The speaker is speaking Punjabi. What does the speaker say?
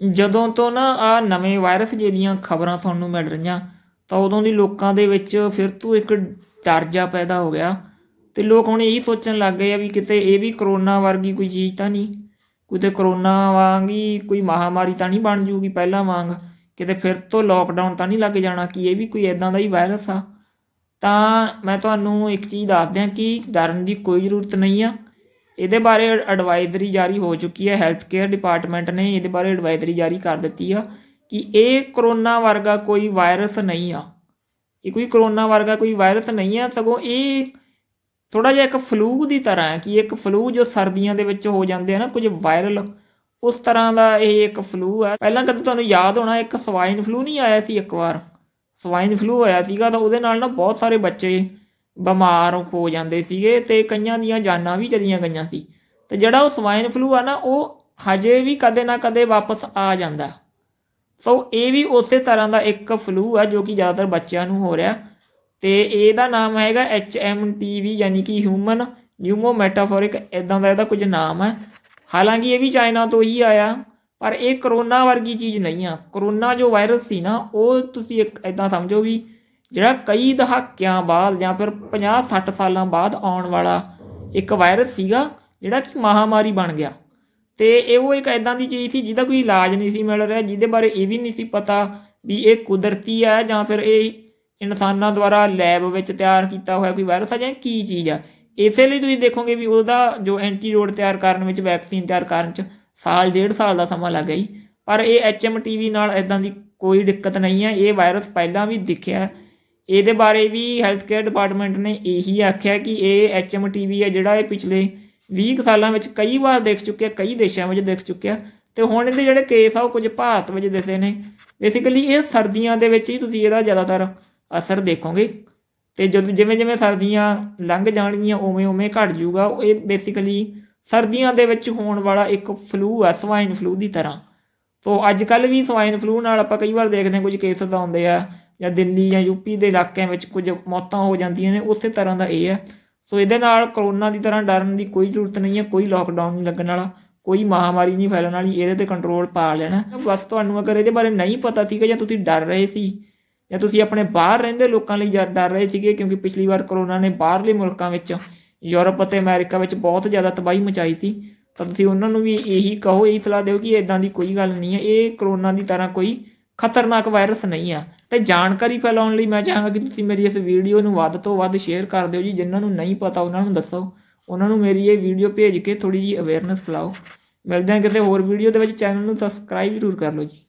ਜਦੋਂ ਤੋਂ ਨਾ ਆ ਨਵੇਂ ਵਾਇਰਸ ਜਿਹੜੀਆਂ ਖਬਰਾਂ ਤੁਹਾਨੂੰ ਮਿਲ ਰਹੀਆਂ, ਤਾਂ ਉਦੋਂ ਦੀ ਲੋਕਾਂ ਦੇ ਵਿੱਚ ਫਿਰ ਤੋਂ ਇੱਕ ਡਰ ਜਾ ਪੈਦਾ ਹੋ ਗਿਆ ਤੇ ਲੋਕ ਹੁਣ ਇਹੀ ਸੋਚਣ ਲੱਗ ਗਏ ਆ ਵੀ ਕਿਤੇ ਇਹ ਵੀ ਕਰੋਨਾ ਵਰਗੀ ਕੋਈ ਚੀਜ਼ ਤਾਂ ਨਹੀਂ ਕਿਤੇ ਕਰੋਨਾ ਵਾਂਗੀ ਕੋਈ ਮਹਾਮਾਰੀ ਤਾਂ ਨਹੀਂ ਬਣ ਜੂਗੀ ਪਹਿਲਾਂ ਵਾਂਗ, ਕਿਤੇ ਫਿਰ ਤੋਂ ਲੋਕਡਾਊਨ ਤਾਂ ਨਹੀਂ ਲੱਗ ਜਾਣਾ ਕਿ ਇਹ ਵੀ ਕੋਈ ਇਦਾਂ ਦਾ ਹੀ ਵਾਇਰਸ ਆ। ਤਾਂ ਮੈਂ ਤੁਹਾਨੂੰ ਇੱਕ ਚੀਜ਼ ਦੱਸ ਦਿਆਂ ਕਿ ਡਰਨ ਦੀ ਕੋਈ ਜ਼ਰੂਰਤ ਨਹੀਂ ਆ। ਇਹਦੇ ਬਾਰੇ ਐਡਵਾਈਜ਼ਰੀ ਜਾਰੀ ਹੋ ਚੁੱਕੀ ਹੈ। ਹੈਲਥ ਕੇਅਰ ਡਿਪਾਰਟਮੈਂਟ ਨੇ ਇਹਦੇ ਬਾਰੇ ਐਡਵਾਈਜ਼ਰੀ ਜਾਰੀ ਕਰ ਦਿੱਤੀ ਆ ਕਿ ਇਹ ਕਰੋਨਾ ਵਰਗਾ ਕੋਈ ਵਾਇਰਸ ਨਹੀਂ ਆ। ਇਹ ਕੋਈ ਕਰੋਨਾ ਵਰਗਾ ਕੋਈ ਵਾਇਰਸ ਨਹੀਂ ਆ। ਸਗੋਂ ਇਹ ਥੋੜਾ ਜਿਹਾ ਇੱਕ ਫਲੂ ਦੀ ਤਰ੍ਹਾਂ ਹੈ ਕਿ ਇੱਕ ਫਲੂ ਜੋ ਸਰਦੀਆਂ ਦੇ ਵਿੱਚ ਹੋ ਜਾਂਦੇ ਆ ਨਾ, ਕੁਝ ਵਾਇਰਲ ਉਸ ਤਰ੍ਹਾਂ ਦਾ ਇਹ ਇੱਕ ਫਲੂ ਹੈ ਪਹਿਲਾਂ ਕਦੇ ਤੁਹਾਨੂੰ ਯਾਦ ਹੋਣਾ, ਇੱਕ ਸਵਾਈਨ ਫਲੂ ਨਹੀਂ ਆਇਆ ਸੀ ਇੱਕ ਵਾਰ? ਸਵਾਈਨ ਫਲੂ ਹੋਇਆ ਸੀਗਾ ਤਾਂ ਉਹਦੇ ਨਾਲ ਨਾ ਬਹੁਤ ਸਾਰੇ ਬੱਚੇ ਬਿਮਾਰ ਹੋ ਜਾਂਦੇ ਸੀਗੇ ਤੇ ਕਈਆਂ ਦੀਆਂ ਜਾਨਾਂ ਵੀ ਚਲੀਆਂ ਗਈਆਂ ਸੀ। ਤੇ ਜਿਹੜਾ ਉਹ ਸਵਾਈਨ ਫਲੂ ਆ ਨਾ, ਉਹ ਹਜੇ ਵੀ ਕਦੇ ਨਾ ਕਦੇ ਵਾਪਸ ਆ ਜਾਂਦਾ। ਸੋ ਇਹ ਵੀ ਉਸੇ ਤਰ੍ਹਾਂ ਦਾ ਇੱਕ ਫਲੂ ਆ ਜੋ ਕਿ ਜ਼ਿਆਦਾਤਰ ਬੱਚਿਆਂ ਨੂੰ ਹੋ ਰਿਹਾ। ਤੇ ਇਹਦਾ ਨਾਮ ਹੈਗਾ HMTV ਯਾਨੀ ਕਿ ਹਿਊਮਨ ਨਿਊਮੋਮੈਟਾਫੋਰਿਕ ਇਦਾਂ ਦਾ ਇਹਦਾ ਕੁਝ ਨਾਮ ਹੈ। ਹਾਲਾਂਕਿ ਇਹ ਵੀ ਚਾਈਨਾ ਤੋਂ ਹੀ ਆਇਆ, ਪਰ ਇਹ ਕਰੋਨਾ ਵਰਗੀ ਚੀਜ਼ ਨਹੀਂ ਆ। ਕਰੋਨਾ ਜੋ ਵਾਇਰਸ ਸੀ ਨਾ, ਉਹ ਤੁਸੀਂ ਇੱਕ ਇਦਾਂ ਸਮਝੋ ਵੀ ਜਿਹੜਾ ਕਈ ਦਹਾਕਿਆਂ ਬਾਅਦ ਜਾਂ ਫਿਰ 50 60 ਸਾਲਾਂ ਬਾਅਦ ਆਉਣ ਵਾਲਾ ਇੱਕ ਵਾਇਰਸ ਸੀਗਾ, ਜਿਹੜਾ ਕਿ ਮਹਾਮਾਰੀ ਬਣ ਗਿਆ। ਤੇ ਇਹ ਉਹ ਇੱਕ ਐਦਾਂ ਦੀ ਚੀਜ਼ ਸੀ ਜਿਹਦਾ ਕੋਈ ਇਲਾਜ ਨਹੀਂ ਸੀ ਮਿਲ ਰਿਹਾ, ਜਿਹਦੇ ਬਾਰੇ ਇਹ ਵੀ ਨਹੀਂ ਸੀ ਪਤਾ ਵੀ ਇਹ ਕੁਦਰਤੀ ਹੈ ਜਾਂ ਫਿਰ ਇਹ ਇਨਸਾਨਾਂ ਦੁਆਰਾ ਲੈਬ ਵਿੱਚ ਤਿਆਰ ਕੀਤਾ ਹੋਇਆ ਕੋਈ ਵਾਇਰਸ ਹੈ ਜਾਂ ਕੀ ਚੀਜ਼ ਆ। ਇਸੇ ਲਈ ਤੁਸੀਂ ਦੇਖੋਗੇ ਵੀ ਉਹਦਾ ਜੋ ਐਂਟੀਡੋਟ ਤਿਆਰ ਕਰਨ ਵਿੱਚ ਵੈਕਸੀਨ ਤਿਆਰ ਕਰਨ ਚ ਸਾਲ, ਡੇਢ ਸਾਲ ਦਾ ਸਮਾਂ ਲੱਗ ਗਈ ਪਰ ਇਹ ਐਚਐਮਟੀਵੀ ਨਾਲ ਇਦਾਂ ਦੀ ਕੋਈ ਦਿੱਕਤ ਨਹੀਂ ਹੈ, ਇਹ ਵਾਇਰਸ ਪਹਿਲਾਂ ਵੀ ਦਿਖਿਆ ਇਹਦੇ ਬਾਰੇ ਵੀ ਹੈਲਥ ਕੇਅਰ ਡਿਪਾਰਟਮੈਂਟ ਨੇ ਇਹੀ ਆਖਿਆ ਕਿ ਇਹ ਐਚਐਮਟੀਵੀ ਹੈ ਜਿਹੜਾ ਇਹ ਪਿਛਲੇ 20 ਕੁ ਸਾਲਾਂ ਵਿੱਚ ਕਈ ਵਾਰ ਦੇਖ ਚੁੱਕਿਆ, ਕਈ ਦੇਸ਼ਾਂ ਵਿੱਚ ਦੇਖ ਚੁੱਕਿਆ। ਤੇ ਹੁਣ ਇਹਦੇ ਜਿਹੜੇ ਕੇਸ ਆ ਉਹ ਕੁਝ ਭਾਰਤ ਵਿੱਚ ਦਿਸੇ ਨੇ। ਬੇਸਿਕਲੀ ਇਹ ਸਰਦੀਆਂ ਦੇ ਵਿੱਚ ਹੀ ਤੁਸੀਂ ਇਹਦਾ ਜ਼ਿਆਦਾਤਰ ਅਸਰ ਦੇਖੋਗੇ। ਤੇ ਜਦੋਂ ਜਿਵੇਂ ਜਿਵੇਂ ਸਰਦੀਆਂ ਲੰਘ ਜਾਣਗੀਆਂ, ਉਵੇਂ ਉਵੇਂ ਘਟ ਜਾਊਗਾ। ਇਹ ਬੇਸਿਕਲੀ ਸਰਦੀਆਂ ਦੇ ਵਿੱਚ ਹੋਣ ਵਾਲਾ ਇੱਕ ਫਲੂ ਆ ਸਵਾਈਨ ਫਲੂ ਦੀ ਤਰ੍ਹਾਂ। ਸੋ ਅੱਜ ਕੱਲ ਵੀ ਸਵਾਈਨ ਫਲੂ ਨਾਲ ਆਪਾਂ ਕਈ ਵਾਰ ਦੇਖਦੇ ਹਾਂ, ਕੁਝ ਕੇਸ ਆਉਂਦੇ ਆ। ਜਾਂ ਦਿੱਲੀ ਜਾਂ ਯੂਪੀ ਦੇ ਇਲਾਕਿਆਂ ਵਿੱਚ ਕੁਝ ਮੌਤਾਂ ਹੋ ਜਾਂਦੀਆਂ ਨੇ, ਉਸੇ ਤਰ੍ਹਾਂ ਦਾ ਇਹ ਹੈ। ਸੋ ਇਹਦੇ ਨਾਲ ਕਰੋਨਾ ਦੀ ਤਰ੍ਹਾਂ ਡਰਨ ਦੀ ਕੋਈ ਜ਼ਰੂਰਤ ਨਹੀਂ ਹੈ, ਕੋਈ ਲੋਕਡਾਊਨ ਨਹੀਂ ਲੱਗਣ ਵਾਲਾ, ਕੋਈ ਮਹਾਮਾਰੀ ਨਹੀਂ ਫੈਲਣ ਵਾਲੀ, ਇਹਦੇ ਤੇ ਕੰਟਰੋਲ ਪਾ ਲੈਣਾ। ਬਸ ਤੁਹਾਨੂੰ ਅਗਰ ਇਹਦੇ ਬਾਰੇ ਨਹੀਂ ਪਤਾ ਸੀਗਾ ਜਾਂ ਤੁਸੀਂ ਡਰ ਰਹੇ ਸੀ, ਜਾਂ ਤੁਸੀਂ ਆਪਣੇ ਬਾਹਰ ਰਹਿੰਦੇ ਲੋਕਾਂ ਲਈ ਡਰ ਰਹੇ ਸੀਗੇ, ਕਿਉਂਕਿ ਪਿਛਲੀ ਵਾਰ ਕਰੋਨਾ ਨੇ ਬਾਹਰਲੇ ਮੁਲਕਾਂ ਵਿੱਚ, ਯੂਰਪ ਅਤੇ ਅਮਰੀਕਾ ਵਿੱਚ ਬਹੁਤ ਜ਼ਿਆਦਾ ਤਬਾਹੀ ਮਚਾਈ ਸੀ, ਤਾਂ ਤੁਸੀਂ ਉਹਨਾਂ ਨੂੰ ਵੀ ਇਹੀ ਕਹੋ, ਇਹੀ ਸਲਾਹ ਦਿਓ ਕਿ ਇਦਾਂ ਦੀ ਕੋਈ ਗੱਲ ਨਹੀਂ ਹੈ। ਇਹ ਕਰੋਨਾ ਦੀ ਤਰ੍ਹਾਂ ਕੋਈ ਖਤਰਨਾਕ ਵਾਇਰਸ ਨਹੀਂ ਆ। ਤੇ ਜਾਣਕਾਰੀ ਫੈਲਾਉਣ ਲਈ ਮੈਂ ਚਾਹਾਂਗਾ ਕਿ ਤੁਸੀਂ ਮੇਰੀ ਇਸ ਵੀਡੀਓ ਨੂੰ ਵੱਧ ਤੋਂ ਵੱਧ ਸ਼ੇਅਰ ਕਰ ਦਿਓ ਜੀ, ਜਿਨ੍ਹਾਂ ਨੂੰ ਨਹੀਂ ਪਤਾ, ਉਹਨਾਂ ਨੂੰ ਦੱਸੋ। ਉਹਨਾਂ ਨੂੰ ਮੇਰੀ ਇਹ ਵੀਡੀਓ ਭੇਜ ਕੇ ਥੋੜੀ ਜੀ ਅਵੇਅਰਨੈਸ ਫੈਲਾਓ। ਮਿਲਦੇ ਹਾਂ ਕਿਸੇ ਹੋਰ ਵੀਡੀਓ ਦੇ ਵਿੱਚ ਚੈਨਲ ਨੂੰ ਸਬਸਕ੍ਰਾਈਬ ਜ਼ਰੂਰ ਕਰ ਲਓ ਜੀ।